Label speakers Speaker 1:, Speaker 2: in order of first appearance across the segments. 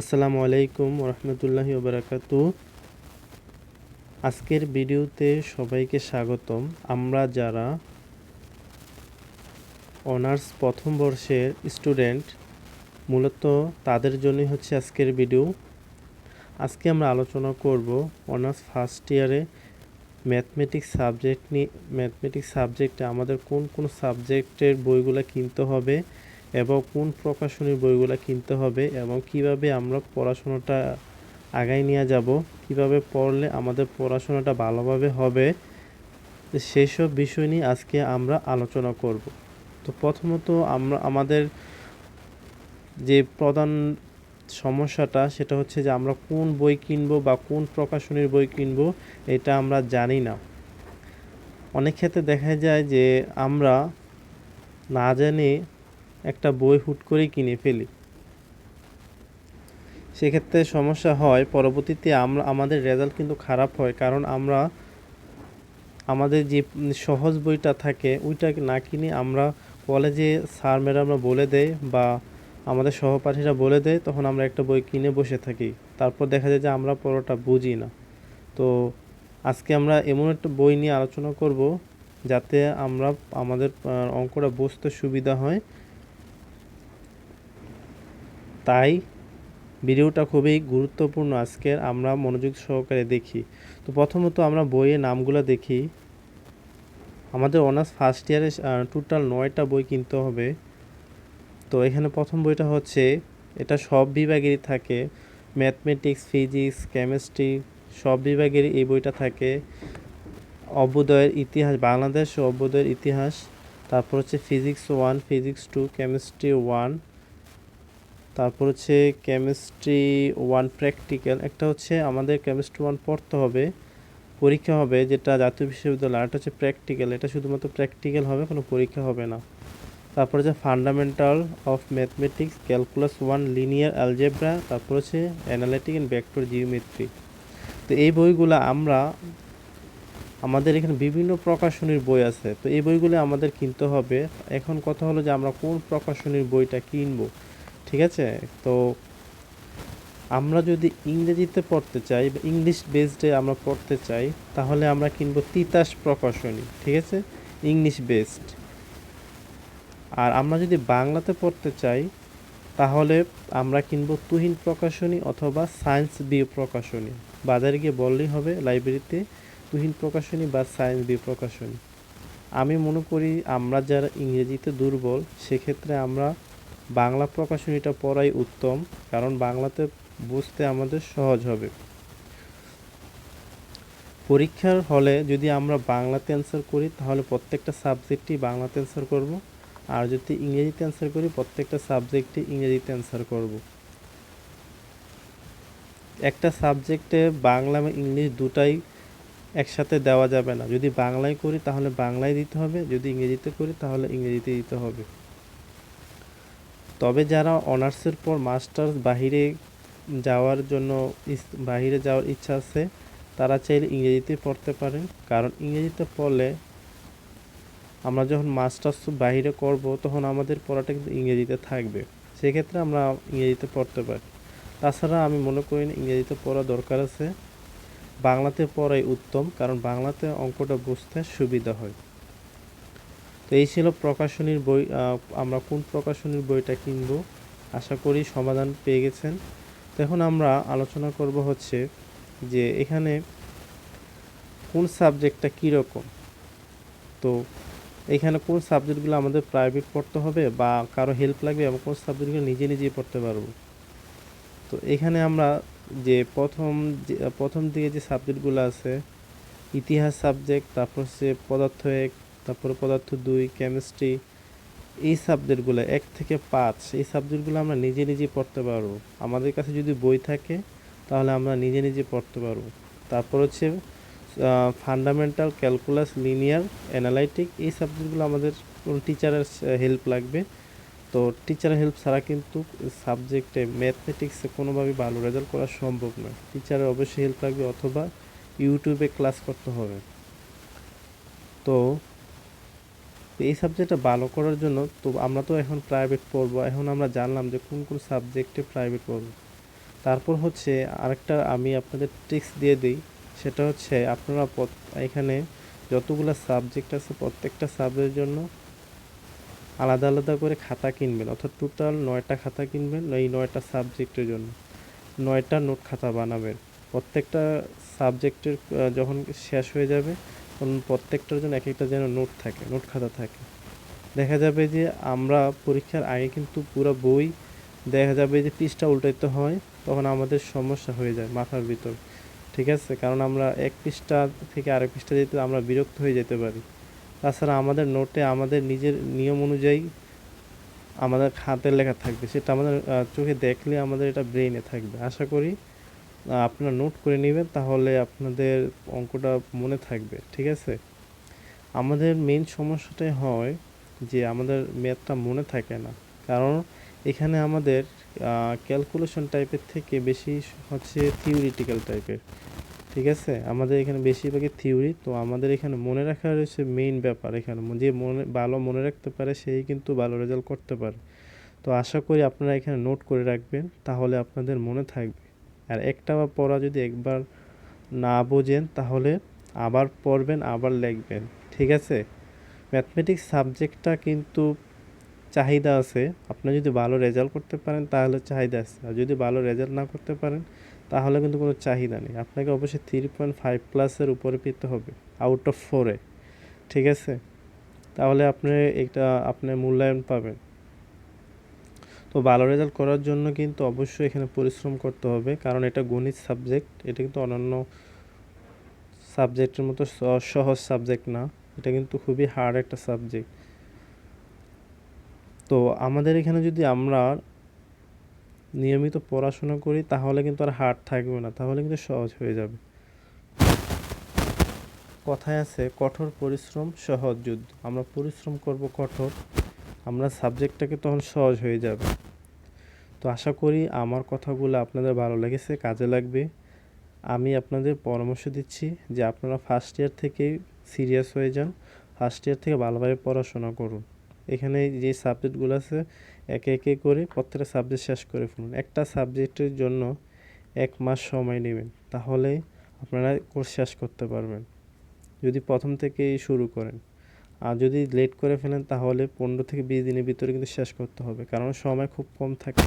Speaker 1: আসসালামু আলাইকুম রহমতুল্লাহি ওবরাকাতু। আজকের ভিডিওতে সবাইকে স্বাগতম। আমরা যারা অনার্স প্রথম বর্ষের স্টুডেন্ট, মূলত তাদের জন্যই হচ্ছে আজকের ভিডিও। আজকে আমরা আলোচনা করব অনার্স ফার্স্ট ইয়ারে ম্যাথমেটিক্স সাবজেক্ট নিয়ে, ম্যাথমেটিক্স সাবজেক্টে আমাদের কোন কোন সাবজেক্টের বইগুলো কিনতে হবে এবং কোন প্রকাশনীর বইগুলো কিনতে হবে এবং কীভাবে আমরা পড়াশোনাটা আগায় নিয়ে যাব, কীভাবে পড়লে আমাদের পড়াশোনাটা ভালোভাবে হবে সেই সব বিষয় নিয়ে আজকে আমরা আলোচনা করব। তো প্রথমত আমরা, আমাদের যে প্রধান সমস্যাটা সেটা হচ্ছে যে আমরা কোন বই কিনবো বা কোন প্রকাশনীর বই কিনবো, এটা আমরা জানি না। অনেক ক্ষেত্রে দেখা যায় যে আমরা না জানি একটা বই হুট করেই কিনে ফেলি। সেক্ষেত্রে সমস্যা হয়, পরবর্তীতে আমরা, আমাদের রেজাল্ট কিন্তু খারাপ হয়, কারণ আমরা, আমাদের যে সহজ বইটা থাকে, ওইটা না কিনে আমরা কলেজে স্যার ম্যাডামরা বলে দেয় বা আমাদের সহপাঠীরা বলে দেয়, তখন আমরা একটা বই কিনে বসে থাকি। তারপর দেখা যায় যে আমরা পড়াটা বুঝি না। তো আজকে আমরা এমন একটা বই নিয়ে আলোচনা করব, যাতে আমরা, আমাদের অঙ্কটা বুঝতে সুবিধা হয়। তাই ভিডিওটা খুবই গুরুত্বপূর্ণ আজকের, আমরা মনোযোগ সহকারে দেখি। তো প্রথমত আমরা বইয়ের নামগুলো দেখি। আমাদের অনার্স ফার্স্ট ইয়ারে টোটাল নয়টা বই কিনতে হবে। তো এখানে প্রথম বইটা হচ্ছে, এটা সব বিভাগেরই থাকে। ম্যাথমেটিক্স, ফিজিক্স, কেমিস্ট্রি, সব বিভাগেরই এই বইটা থাকে। অভ্যুদয়ের ইতিহাস, বাংলাদেশ ও অভ্যুদয়ের ইতিহাস। তারপর হচ্ছে physics one, physics two, chemistry one. তারপর হচ্ছে কেমিস্ট্রি ওয়ান প্র্যাকটিক্যাল একটা হচ্ছে আমাদের কেমিস্ট্রি ওয়ান পড়তে হবে, পরীক্ষা হবে, যেটা জাতীয় বিশ্ববিদ্যালয়, আরেকটা হচ্ছে প্র্যাকটিক্যাল এটা শুধুমাত্র প্র্যাকটিক্যাল হবে, কোনো পরীক্ষা হবে না। তারপর হচ্ছে fundamental of mathematics calculus one linear algebra তারপর হচ্ছে অ্যানালিটিক অ্যান্ড ভেক্টর জিওমেট্রি তো এই বইগুলো আমরা, আমাদের এখানে বিভিন্ন প্রকাশনীর বই আছে, তো এই বইগুলো আমাদের কিনতে হবে। এখন কথা হলো যে আমরা কোন প্রকাশনীর বইটা কিনবো? ঠিক আছে? তো আমরা যদি ইংরেজিতে পড়তে চাই বা ইংলিশ বেসডে আমরা পড়তে চাই, তাহলে আমরা কিনবো তিতাস প্রকাশনী, ঠিক আছে? English based. আর আমরা যদি বাংলাতে পড়তে চাই, তাহলে আমরা কিনবো তুহিন প্রকাশনী অথবা সায়েন্স বি প্রকাশনী। বাজারে গিয়ে বললেই হবে লাইব্রেরিতে তুহিন প্রকাশনী বা সায়েন্স বি প্রকাশনী। আমি মনে করি আমরা যারা ইংরেজিতে দুর্বল, সেক্ষেত্রে আমরা বাংলা প্রকাশনীটা পড়াই উত্তম, কারণ বাংলাতে বুঝতে আমাদের সহজ হবে। পরীক্ষার হলে যদি আমরা বাংলাতে অ্যান্সার করি, তাহলে প্রত্যেকটা সাবজেক্টই বাংলাতে অ্যান্সার করব, আর যদি ইংরেজিতে অ্যান্সার করি, প্রত্যেকটা সাবজেক্টে ইংরেজিতে অ্যান্সার করব। একটা সাবজেক্টে বাংলা এবং ইংলিশ দুটাই একসাথে দেওয়া যাবে না। যদি বাংলায় করি, তাহলে বাংলায় দিতে হবে, যদি ইংরেজিতে করি, তাহলে ইংরেজিতে দিতে হবে। তবে যারা অনার্সের পর মাস্টার্স বাহিরে যাওয়ার জন্য বাহিরে যাওয়ার ইচ্ছা আছে, তারা চাইলে ইংরেজিতে পড়তে পারেন। কারণ ইংরেজিতে পড়লে আমরা যখন মাস্টার্স বাহিরে করব, তখন আমাদের পড়াটা কিন্তু ইংরেজিতে থাকবে। সেক্ষেত্রে আমরা ইংরেজিতে পড়তে পারি। তাছাড়া আমি মনে করি না ইংরেজিতে পড়া দরকার আছে। বাংলাতে পড়াই উত্তম, কারণ বাংলাতে অঙ্কটা বুঝতে সুবিধা হয়। তো এই ছিল প্রকাশনীর বই আমরা কোন প্রকাশনীর বইটা কিনব? আশা করি সমাধান পেয়ে গেছেন। তো এখন আমরা আলোচনা করব হচ্ছে যে এখানে কোন সাবজেক্টটা কীরকম? তো এখানে কোন সাবজেক্টগুলো আমাদের প্রাইভেট পড়তে হবে বা কারও হেল্প লাগবে এবং কোন সাবজেক্টগুলো নিজে নিজেই পড়তে পারব? তো এখানে আমরা যে প্রথম প্রথম দিকে যে সাবজেক্টগুলো আছে, ইতিহাস সাবজেক্ট, তারপর হচ্ছে পদার্থ এক তারপরে পদার্থ দুই কেমিস্ট্রি এই সাবজেক্টগুলো এক থেকে পাঁচ, এই সাবজেক্টগুলো আমরা নিজে নিজে পড়তে পারব। আমাদের কাছে যদি বই থাকে, তাহলে আমরা নিজে নিজে পড়তে পারব। তারপর হচ্ছে ফান্ডামেন্টাল ক্যালকুলাস লিনিয়ার অ্যানালাইটিক এই সাবজেক্টগুলো আমাদের কোনো টিচারের হেল্প লাগবে। তো টিচারের হেল্প ছাড়া কিন্তু সাবজেক্টে ম্যাথমেটিক্সে কোনোভাবেই ভালো রেজাল্ট করা সম্ভব নয়। টিচারের অবশ্যই হেল্প লাগবে, অথবা ইউটিউবে ক্লাস করতে হবে। তো এই সাবজেক্টটা ভালো করার জন্য তো আমরা তো এখন প্রাইভেট পড়ব। এখন আমরা জানলাম যে কোন কোন সাবজেক্টে প্রাইভেট পড়ব। তারপর হচ্ছে আরেকটা আমি আপনাদের ট্রিক্স দিয়ে দিই। সেটা হচ্ছে আপনারা এখানে যতগুলো সাবজেক্ট আছে প্রত্যেকটা সাবজেক্টের জন্য আলাদা আলাদা করে খাতা কিনবেন। অর্থাৎ টোটাল নয়টা খাতা কিনবেন এই নয়টা সাবজেক্টের জন্য। নয়টা নোট খাতা বানাবেন। প্রত্যেকটা সাবজেক্টের যখন শেষ হয়ে যাবে তখন প্রত্যেকটার জন্য এক একটা যেন নোট থাকে, নোট খাতা থাকে। দেখা যাবে যে আমরা পরীক্ষার আগে কিন্তু পুরো বই, দেখা যাবে যে পৃষ্ঠা উল্টাইতে হয়, তখন আমাদের সমস্যা হয়ে যায় মাথার ভিতর। ঠিক আছে? কারণ আমরা এক পৃষ্ঠা থেকে আরেক পৃষ্ঠা যেতে আমরা বিরক্ত হয়ে যেতে পারি। তাছাড়া আমাদের নোটে আমাদের নিজের নিয়ম অনুযায়ী আমাদের হাতের লেখা থাকবে। সেটা আমাদের চোখে দেখলে আমাদের এটা ব্রেইনে থাকবে। আশা করি আপনারা নোট করে নেবেন, তাহলে আপনাদের অঙ্কটা মনে থাকবে, ঠিক আছে? আমাদের মেইন সমস্যাটাই হয় যে আমাদের ম্যাথটা মনে থাকে না। কারণ এখানে আমাদের ক্যালকুলেশন টাইপের থেকে বেশি হচ্ছে থিওরিটিক্যাল টাইপের ঠিক আছে? আমাদের এখানে বেশিরভাগই থিওরি তো আমাদের এখানে মনে রাখার হচ্ছে মেইন ব্যাপার। এখানে যে মনে, ভালো মনে রাখতে পারে, সেই কিন্তু ভালো রেজাল্ট করতে পারে। তো আশা করি আপনারা এখানে নোট করে রাখবেন, তাহলে আপনাদের মনে থাকবে। আর একটা বা পড়া যদি একবার না বোঝেন, তাহলে আবার পড়বেন, আবার লিখবেন। ঠিক আছে? ম্যাথমেটিক্স সাবজেক্টটা কিন্তু চাহিদা আছে। আপনি যদি ভালো রেজাল্ট করতে পারেন, তাহলে চাহিদা আছে। আর যদি ভালো রেজাল্ট না করতে পারেন, তাহলে কিন্তু কোনো চাহিদা নেই। আপনাকে অবশ্যই থ্রি পয়েন্ট ফাইভ প্লাসের উপরে পেতে হবে আউট অফ ফোরে ঠিক আছে? তাহলে আপনি এটা, আপনি মূল্যায়ন পাবেন। তো ভালো রেজাল্ট করার জন্য কিন্তু অবশ্যই এখানে পরিশ্রম করতে হবে। কারণ এটা গণিত সাবজেক্ট এটা কিন্তু অন্যান্য সাবজেক্টের মতো সহজ সাবজেক্ট না। এটা কিন্তু খুবই হার্ড একটা সাবজেক্ট তো আমাদের এখানে যদি আমরা নিয়মিত পড়াশোনা করি, তাহলে কিন্তু আর হার্ড থাকবে না। তাহলে কিন্তু সহজ হয়ে যাবে। কথায় আছে, কঠোর পরিশ্রম সহজ যুদ্ধ। আমরা পরিশ্রম করব কঠোর। আমরা সাবজেক্টটাকে তখন সহজ হয়ে যাবে। তো আশা করি আমার কথাগুলো আপনাদের ভালো লেগেছে, কাজে লাগবে। আমি আপনাদের পরামর্শ দিচ্ছি যে আপনারা ফার্স্ট ইয়ার থেকেই সিরিয়াস হয়ে যান। ফার্স্ট ইয়ার থেকে ভালোভাবে পড়াশোনা করুন। এখানে যে সাবজেক্টগুলো আছে, একে একে করে প্রত্যেকটা সাবজেক্ট শেষ করে ফেলুন। একটা সাবজেক্টের জন্য এক মাস সময় নেবেন। তাহলে আপনারা কোর্স শেষ করতে পারবেন। যদি প্রথম থেকেই শুরু করেন। আর যদি লেট করে ফেলেন তাহলে পনেরো থেকে বিশ দিনের ভিতরে কিন্তু শেষ করতে হবে, কারণ সময় খুব কম থাকে।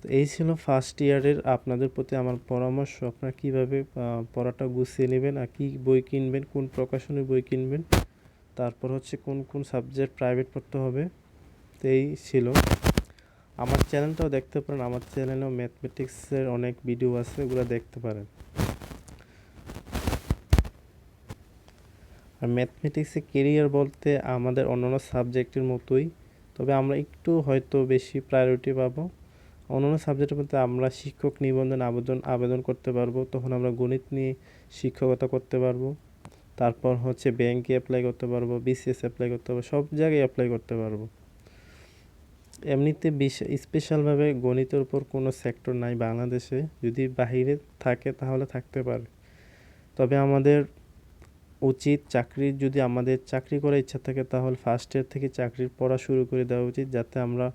Speaker 1: তো এই ছিল ফার্স্ট ইয়ারের আপনাদের প্রতি আমার পরামর্শ, আপনারা কীভাবে পড়াটা গুছিয়ে নেবেন আর কী বই কিনবেন, কোন প্রকাশনের বই কিনবেন, তারপর হচ্ছে কোন কোন সাবজেক্ট প্রাইভেট পড়তে হবে, তো এই ছিল। আমার চ্যানেলটাও দেখতে পারেন, আমার চ্যানেলেও ম্যাথমেটিক্সের অনেক ভিডিও আছে, ওগুলো দেখতে পারেন। আর ম্যাথমেটিক্সে কেরিয়ার বলতে আমাদের অন্যান্য সাবজেক্টের মতোই। তবে আমরা একটু হয়তো বেশি প্রায়োরিটি পাবো। অন্যান্য সাবজেক্টের মধ্যে আমরা শিক্ষক নিবন্ধন আবেদন আবেদন করতে পারব। তখন আমরা গণিত নিয়ে শিক্ষকতা করতে পারব। তারপর হচ্ছে ব্যাংকে অ্যাপ্লাই করতে পারব বিসিএস অ্যাপ্লাই করতে পারব, সব জায়গায় অ্যাপ্লাই করতে পারব। এমনিতে বিশ- স্পেশালভাবে গণিতের উপর কোনো সেক্টর নাই বাংলাদেশে। যদি বাহিরে থাকে তাহলে থাকতে পারে। তবে আমাদের উচিত চাকরির যদি আমাদের চাকরি করার ইচ্ছা থাকে তাহলে ফার্স্ট ইয়ার থেকে চাকরির পড়া শুরু করে দেওয়া উচিত যাতে আমরা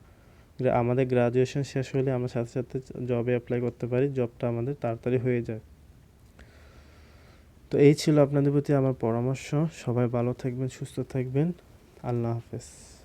Speaker 1: আমাদের গ্রাজুয়েশন শেষ হলে আমরা সাথে সাথে জবে অ্যাপ্লাই করতে পারি জবটা আমাদের তাড়াতাড়ি হয়ে যায়। তো এই ছিল আপনাদের প্রতি আমার পরামর্শ। সবাই ভালো থাকবেন, সুস্থ থাকবেন। আল্লাহ হাফেজ।